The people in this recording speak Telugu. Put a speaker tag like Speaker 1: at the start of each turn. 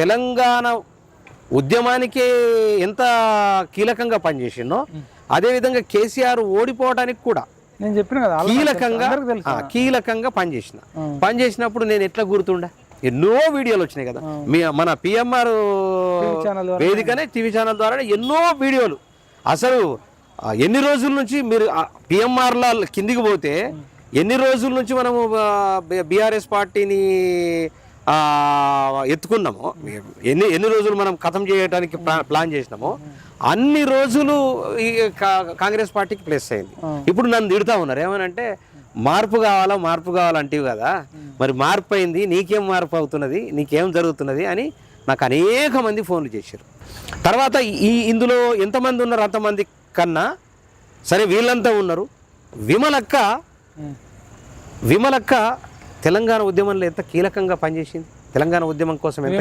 Speaker 1: తెలంగాణ ఉద్యమానికే ఎంత కీలకంగా పనిచేసిందో అదేవిధంగా కేసీఆర్ ఓడిపోవడానికి కూడా
Speaker 2: నేను చెప్పిన కదా
Speaker 1: కీలకంగా కీలకంగా పనిచేసిన. పనిచేసినప్పుడు నేను ఎట్లా గుర్తుండా? ఎన్నో వీడియోలు వచ్చినాయి కదా. మీ మన పిఎంఆర్ వేదికనే టీవీ ఛానల్ ద్వారా ఎన్నో వీడియోలు. అసలు ఎన్ని రోజుల నుంచి మీరు పిఎంఆర్ల కిందికి పోతే ఎన్ని రోజుల నుంచి మనము బీఆర్ఎస్ పార్టీని ఎత్తుకున్నామో. ఎన్ని ఎన్ని రోజులు మనం ఖతం చేయడానికి ప్లా- ప్లాన్ చేసినామో అన్ని రోజులు ఈ కా- కాంగ్రెస్ పార్టీకి ప్లస్ అయింది. ఇప్పుడు నన్ను తిడుతా ఉన్నారు. ఏమనంటే మార్పు కావాలా మార్పు కావాలంటివి కదా. మరి మార్పు అయింది నీకేం మార్పు అవుతున్నది నీకేం జరుగుతున్నది అని నాకు అనేక మంది ఫోన్లు చేశారు. తర్వాత ఈ ఇందులో ఎంతమంది ఉన్నారు అంతమంది కన్నా సరే వీళ్ళంతా ఉన్నారు. విమలక్క. విమలక్క తెలంగాణ ఉద్యమంలో ఎంత కీలకంగా పనిచేసింది? తెలంగాణ ఉద్యమం కోసం ఎంత